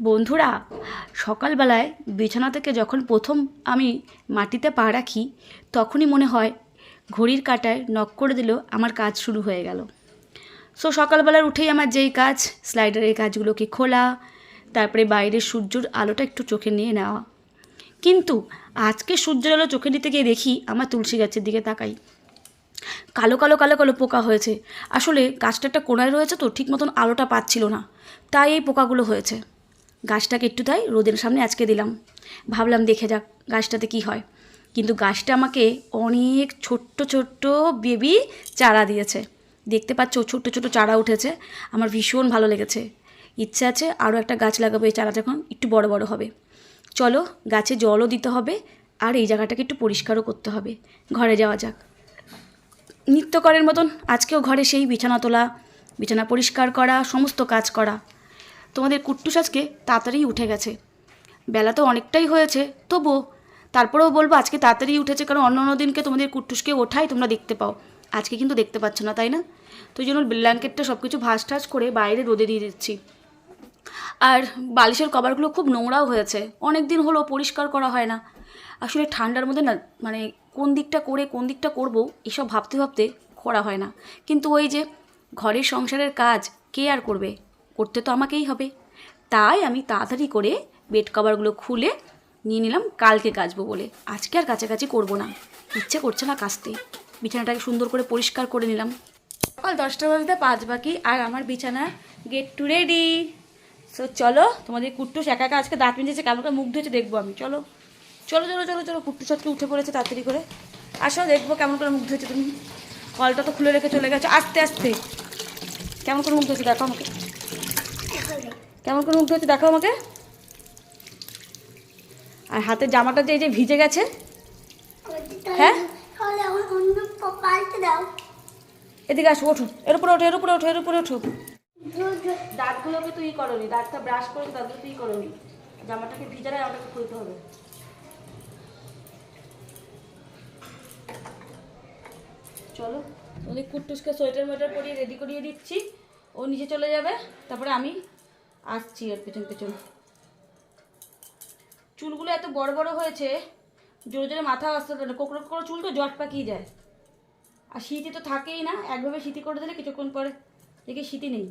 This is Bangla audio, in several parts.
বন্ধুরা, সকালবেলায় বিছানা থেকে যখন প্রথম আমি মাটিতে পা রাখি, তখনই মনে হয় ঘড়ির কাঁটায় নক করে দিল আমার কাজ শুরু হয়ে গেল। সো সকালবেলার উঠেই আমার যেই কাজ স্লাইডারের কাজগুলোকে খোলা, তারপরে বাইরের সূর্যর আলোটা একটু চোখে নিয়ে নেওয়া। কিন্তু আজকে সূর্যের আলো চোখে নিতে গিয়ে দেখি আমার তুলসী গাছের দিকে তাকাই। কালো কালো কালো কালো পোকা হয়েছে। আসলে গাছটা একটা কোনায় রয়েছে তো, ঠিক মতন আলোটা পাচ্ছিল না। তাই এই পোকাগুলো হয়েছে। গাছটাকে একটু তাই রোদের সামনে আজকে দিলাম। ভাবলাম দেখে যাক গাছটাতে কি হয়। কিন্তু গাছটা আমাকে অনেক ছোট্ট ছোট্ট বেবি চারা দিয়েছে। দেখতে পাচ্ছ, ছোট্ট ছোট্ট চারা উঠেছে। আমার ভীষণ ভালো লেগেছে। ইচ্ছে আছে আরও একটা গাছ লাগাবো এই চারা যখন একটু বড় বড় হবে। চলো, গাছে জলও দিতে হবে আর এই জায়গাটাকে একটু পরিষ্কারও করতে হবে। ঘরে যাওয়া যাক। নিত্যকরের মতন আজকেও ঘরে সেই বিছানা তোলা, বিছানা পরিষ্কার করা, সমস্ত কাজ করা। তোমাদের কুট্টুস আজকে তাড়াতাড়ি উঠে গেছে। বেলা তো অনেকটাই হয়েছে, তবুও তারপরেও বলব আজকে তাড়াতাড়ি উঠেছে কারণ অন্য অন্য দিনকে তোমাদের কুট্টুসকে ওঠাই তোমরা দেখতে পাও। আজকে কিন্তু দেখতে পাচ্ছ না, তাই না? তো ওই জন্য ব্ল্যাঙ্কেটটা সব কিছু ভাস ঠাস করে বাইরে রোদে দিয়ে দিচ্ছি। আর বালিশের কভারগুলো খুব নোংরাও হয়েছে অনেক দিন হলো পরিষ্কার করা হয় না। আসলে ঠান্ডার মধ্যে না মানে কোন দিকটা করে, কোন দিকটা করব, এসব ভাবতে ভাবতে করা হয় না। কিন্তু ওই যে ঘরের সংসারের কাজ কে আর করবে? করতে তো আমাকেই হবে। তাই আমি তাড়াতাড়ি করে বেড কভারগুলো খুলে নিয়ে নিলাম, কালকে কাচবো বলে। আজকে আর কাছাকাছি করব না। ইচ্ছে করছে না কাচতে। বিছানাটাকে সুন্দর করে পরিষ্কার করে নিলাম। সকাল দশটা বাজতে পাঁচ বাকি, আর আমার বিছানা গেট টু রেডি সো চলো, তোমাদের কুট্টুস একা একা আজকে দাঁত মেজেছে কেমন করে মুখ ধুয়েছে, দেখব আমি। চলো চলো চলো চলো চলো, কুট্টু আজকে উঠে পড়েছে তাড়াতাড়ি করে। আসো, দেখব কেমন করে মুখ ধুয়েছে তুমি। কলটা তো খুলে রেখে চলে গেছো। আস্তে আস্তে। কেমন করে মুখ ধুয়েছে, দেখো আমাকে। কেমন করে মুখ হচ্ছে দেখো আমাকে। আর হাতের জামাটা যে এই যে ভিজে গেছে। হ্যাঁ? তাহলে আমার অন্য পাল্টে দাও এদিকে আসো ওঠো। এর উপরে ওঠো এর উপরে ওঠো এর উপরে ওঠো। দাঁতগুলোকে তুই করনি দাঁতটা ব্রাশ করে দাঁতগুলো তুই করনি। জামাটাকে ভিজারে আমাটাকে খুলতে হবে। চলো। ওদের কুট্টুসকে সোয়েটার মোয়েটার পরিয়ে রেডি করিয়ে দিচ্ছি। ও নিচে চলে যাবে তারপরে আমি আসছি আর পেছন পেছন। চুলগুলো এত বড় বড় হয়েছে জোরে জোরে মাথা আসতে পারে কোকড়ো কোকড়ো চুল তো জট পাকিয়ে যায়। আর শীতে তো থাকেই না একভাবে শীতি করে দিলে কিছুক্ষণ পরে দেখি শীতি নেই।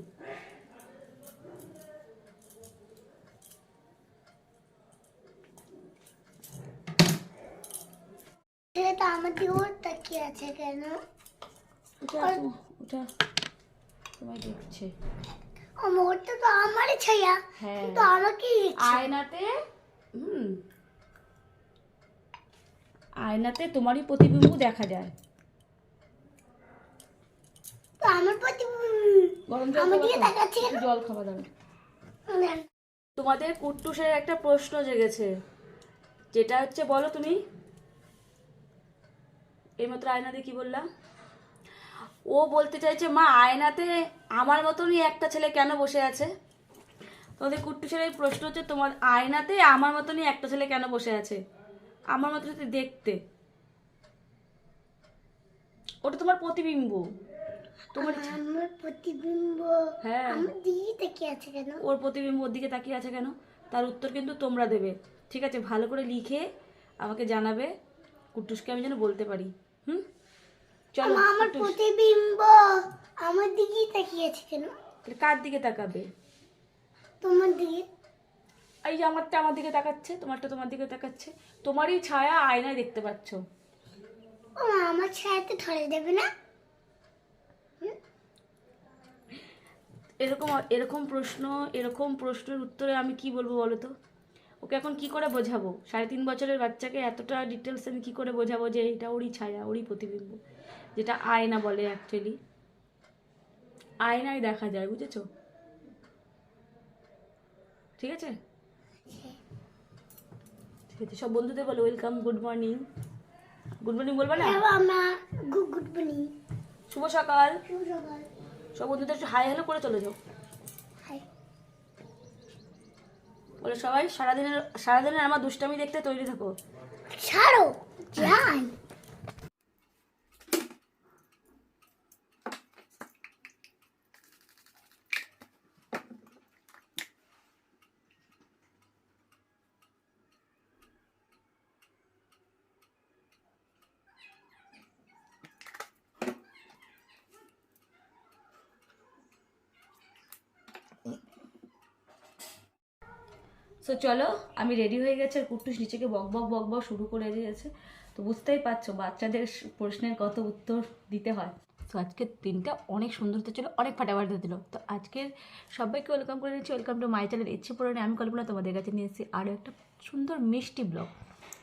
আমার দিকে তাকিয়ে আছে কেন? তোমায় দেখছে। তো আমারই ছায়া হ্যাঁ। কিন্তু দেখছে। আয়নাতে হুম। আয়নাতে তোমারই প্রতিবিম্ব দেখা যায়। তো আমার প্রতি গরম জল আমার খাবা দিকে তো? তাকাচ্ছে কেন? জল খাওয়া দাও। তোমাদের কুট্টুসের একটা প্রশ্ন জেগেছে। যেটা হচ্ছে বলো তুমি। এইমাত্র আয়নাতে কি বললাম ও বলতে চাইছে মা আয়নাতে আমার মতনই একটা ছেলে কেন বসে আছে? তোমাদের কুট্টুসের এই প্রশ্ন হচ্ছে তোমার আয়নাতে আমার মতনই একটা ছেলে কেন বসে আছে? আমার মতন দেখতে। ওটা তোমার প্রতিবিম্ব। তোমার আমার প্রতিবিম্ব হ্যাঁ। আমার দিকে তাকিয়ে আছে কেন? ওর প্রতিবিম্ব ওর দিকে তাকিয়ে আছে কেন? তার উত্তর কিন্তু তোমরা দেবে। ঠিক আছে ভালো করে লিখে আমাকে জানাবে কুট্টুসকে আমি যেন বলতে পারি। হুম? চলো আমার প্রতিবিম্ব আমার দিকেই তাকিয়ে আছে কেন কার দিকে তাকাবে? তোমার দিকে। এই যে আমারটা আমার দিকে তাকাচ্ছে তোমারটা তোমার দিকে তাকাচ্ছে। তোমারই ছায়া আয়নায় দেখতে পাচ্ছ। ও আমার ছায়াতে ধরে দেবে না? এরকম এরকম প্রশ্ন এরকম প্রশ্নের উত্তরে আমি কি বলব বলো তো? ওকে এখন কি করে বোঝাবো? সাড়ে তিন বছরের বাচ্চাকে এতটা ডিটেলস আমি কি করে বোঝাবো যে এটা ওরই ছায়া ওরই প্রতিবিম্ব? যেটা আয়না বলে অ্যাকচুয়ালি আয়নায় দেখা যায় বুঝেছ? ঠিক আছে? ঠিক আছে সব বন্ধুদের বলো welcome good morning good morning বলবা না? গুড বনি শুভ সকাল। শুভ সকাল। সব বন্ধুদের একটু হাই হ্যালো করে চলে যাও। হাই বলে সবাই সারাদিনের সারাদিনের আমার দুষ্টামি দেখতে তৈরি থাকো। ছাড়ো যাই। সো চলো, আমি রেডি হয়ে গেছি আর কুট্টুস নিচেকে বক বক বক বক শুরু করে দিয়েছে। তো বুঝতেই পারছ, বাচ্চাদের প্রশ্নের কত উত্তর দিতে হয়। তো আজকের দিনটা অনেক সুন্দর তো ছিল অনেক ফাটাফাটি দিল তো আজকের সবাইকে ওয়েলকাম করে দিচ্ছি ওয়েলকাম টু মাই চ্যানেল ইচ্ছে পড়ে আমি কল্পনা তোমাদের কাছে নিয়ে এসেছি আরও একটা সুন্দর মিষ্টি ব্লগ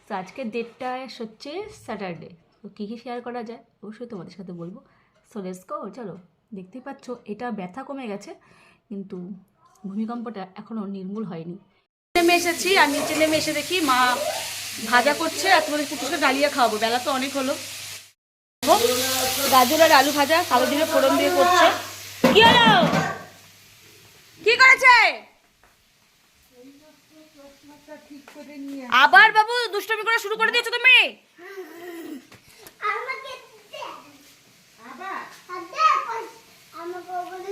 তো আজকের ডেটটা হচ্ছে স্যাটারডে তো কী কী শেয়ার করা যায়, অবশ্যই তোমাদের সাথে বলব। সো লেটস গো চলো। দেখতেই পাচ্ছ, এটা ব্যথা কমে গেছে, কিন্তু ভূমিকম্পটা এখনও নির্মূল হয়নি। নেমে এসেছি, আর নিচে নেমে এসে দেখি মা ভাজা করছে, আর তোমাদের কুটুসকে ডালিয়া খাওয়াবো। বেলা তো অনেক হলো। গাজর আর আলু ভাজা কালো দিলে ফোড়ন দিয়ে করছে। কি হলো? কি করেছে? আবার বাবু দুষ্টমি করা শুরু করে দিয়েছ তুমি?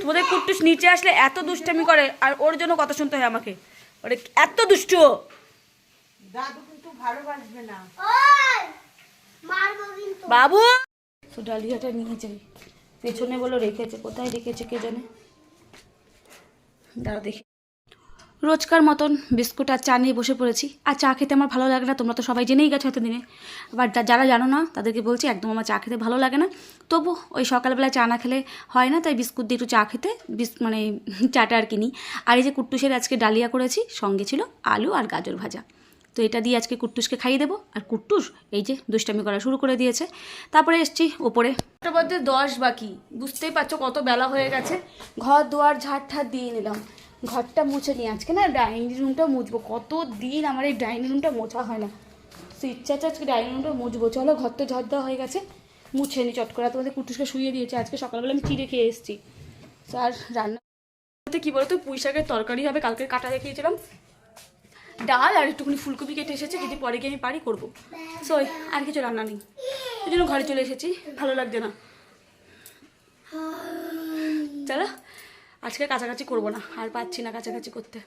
তোমাদের কুট্টুস নিচে আসলে এত দুষ্টামি করে, আর ওর জন্য কথা শুনতে হয় আমাকে। ওরে এত দুষ্টু। দাদু কিন্তু ভালোবাসবে না। ওই মারবো কিন্তু। বাবু। তো ডালিয়াটা নিয়ে যাই। পেছনে বলো রেখেছে কোথায় রেখেছে কে জানে? দাঁড়া দেখি। রোজকার মতন বিস্কুট আর চা নিয়ে বসে পড়েছি। আর চা খেতে আমার ভালো লাগে না, তোমরা তো সবাই জেনেই গেছো হয়তো দিনে আবার যারা জানো না, তাদেরকে বলছি, একদম আমার চা খেতে ভালো লাগে না। তবু ওই সকালবেলা চা না খেলে হয় না, তাই বিস্কুট দিয়ে একটু চা খেতে, বিস মানে চাটা আর কিনি আর এই যে কুট্টুসের আজকে ডালিয়া করেছি, সঙ্গে ছিল আলু আর গাজর ভাজা। তো এটা দিয়ে আজকে কুট্টুসকে খাইয়ে দেবো। আর কুট্টুস এই যে দুষ্টামি করা শুরু করে দিয়েছে। তারপরে এসছি ওপরে। মধ্যে দশ বাকি। বুঝতেই পারছ কত বেলা হয়ে গেছে। ঘর দুয়ার ঝাড় ঠাট দিয়ে নিলাম। ঘরটা মুছে নিই আজকে না ডাইনিং রুমটা মুছবো। কত দিন আমার এই ডাইনিং রুমটা মোছা হয় না। তো ইচ্ছা আছে আজকে ডাইনিং রুমটা মুছবো। চলো, ঘর তো ঝড় দেওয়া হয়ে গেছে। মুছে নি চট করে। তোমাদের কুটুসকে শুয়ে দিয়েছে। আজকে সকালবেলা আমি চিড়ে খেয়ে এসেছি। আর রান্না বলতে কী বলতো? পুঁই শাকের তরকারি হবে। কালকে কাটা দেখিয়েছিলাম। ডাল আর একটুখানি ফুলকপি কেটে এসেছে। যদি পরে গিয়ে আমি পারি, করব। সো আর কিছু রান্না নেই। ওই জন্য ঘরে চলে এসেছি। ভালো লাগছে না। চলো। আজকে কাছাকাছি করব না, আর পাচ্ছি না কাছাকাছি করতে।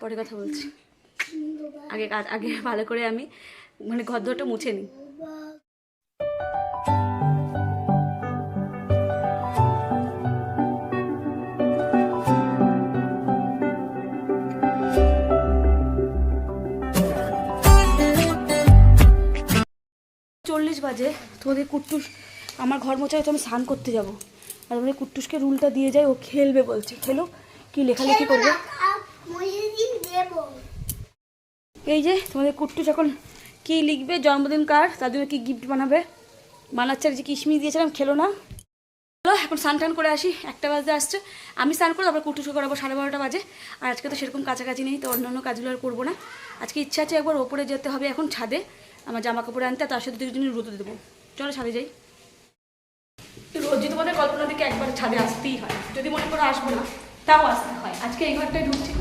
পরে কথা বলছি। আগে আগে ভালো করে আমি মানে ঘর মুছে নিই। চল্লিশ বাজে, তোমাদের কুট্টুস, আমার ঘর মোছায় তো আমি স্নান করতে যাব। আর আমাদের কুট্টুসকে রুলটা দিয়ে যাই ও খেলবে বলছে। খেলো কি লেখালেখি করবে? এই যে তোমাদের কুট্টুস এখন কি লিখবে জন্মদিন কার তার জন্য কি গিফট বানাবে? বানাচ্ছে আর যে কিশমিশ দিয়েছিলাম খেলো না? চলো এখন স্নান টান করে আসি একটা বাজে আসছে। আমি স্নান করে তারপর কুটুসকে করাবো সাড়ে বারোটা বাজে। আর আজকে তো সেরকম কাছাকাছি নেই তো অন্যান্য কাজগুলো আর করব না। আজকে ইচ্ছা আছে একবার ওপরে যেতে হবে এখন ছাদে আমার জামা কাপড় আনতে তার সাথে দুজনে রোদে দেবো। চলো ছাদে যাই। রোজ তোমাদের কল্পনা দিকে একবার ছাদে আসতেই হয়। যদি মনে করো আসব না, তাও আসতে হয়। আজকে এই ঘরটায় ঢুকছি।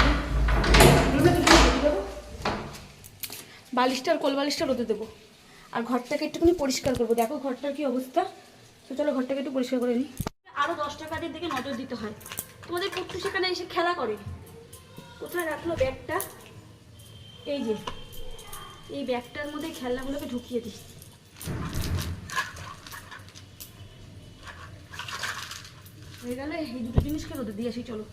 বালিশটা আর কোল বালিশটা রোদে দেবো। আর ঘরটাকে একটুখানি পরিষ্কার করব। দেখো ঘরটার কি অবস্থা। তো চলো ঘরটাকে একটু পরিষ্কার করে নিই আরও দশটা কাজের দিকে নজর দিতে হয়। তোমাদের কুট্টু সেখানে এসে খেলা করে। কোথায় রাখল ব্যাগটা? এই যে। এই ব্যাগটার মধ্যে খেলনাগুলোকে ঢুকিয়ে দিই হয়ে গেলে এই দুটো জিনিসকে রোদে দিয়ে আসি চলো।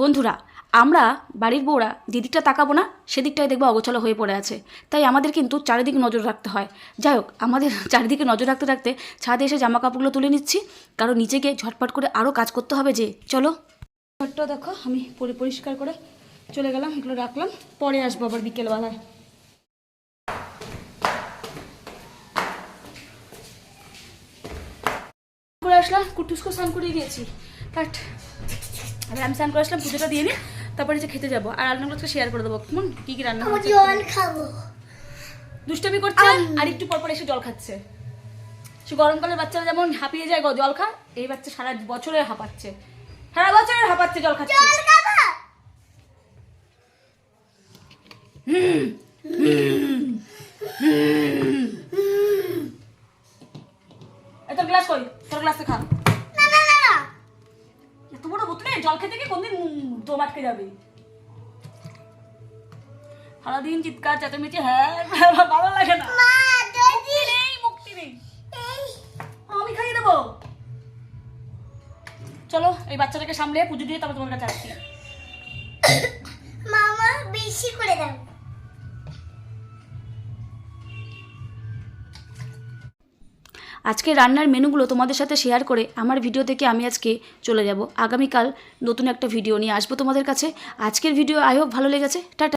বন্ধুরা আমরা বাড়ির বউরা যেদিকটা তাকাবো না সেদিকটাই দেখব অগোছালো হয়ে পড়ে আছে। তাই আমাদের কিন্তু চারিদিকে নজর রাখতে হয়। যাই হোক আমাদের চারিদিকে নজর রাখতে রাখতে ছাদে এসে জামা কাপড়গুলো তুলে নিচ্ছি। কারণ নিচে গিয়ে ঝটপট করে আরও কাজ করতে হবে যে চলো। ঘরটা দেখো আমি পরি পরিষ্কার করে চলে গেলাম এগুলো রাখলাম। পরে আসব আবার বিকেলবেলায়। আসলাম কুটুসকে স্নান করিয়ে দিয়েছি। আর আমি স্নান করে আসলাম পুজোটা দিয়ে নিই তারপরে যে খেতে যাব। আর রান্নাগুলো আজকে শেয়ার করে দেবো। কেমন? কী কী রান্না জল খাব। দুষ্টামি করছে আর একটু পর পর এসে জল খাচ্ছে। সে গরমকালের বাচ্চারা যেমন হাঁপিয়ে যায় জল খা। এই বাচ্চা সারা বছরে হাঁপাচ্ছে। সারা বছরের হাঁপাচ্ছে জল খাচ্ছে। এত গ্লাস কই? গ্লাসে খা না না না। না এত বড় বোতলে জল খেতে গিয়ে কোনদিন দম আটকে যাবে? সারাদিন চিৎকার চেঁচামেচি হ্যাঁ ভালো লাগে না। নেই মুক্তি নেই। আমি খাইয়ে দেবো। চলো এই বাচ্চাটাকে সামলে পুজো দিয়ে তারপর তোমার কাছে আসছি। মা দাও। আজকে রান্নার মেনুগুলো তোমাদের সাথে শেয়ার করে আমার ভিডিও থেকে আমি আজকে চলে যাব। আগামীকাল নতুন একটা ভিডিও নিয়ে আসব তোমাদের কাছে। আজকের ভিডিও আই হোপ ভালো লেগেছে। টাটা।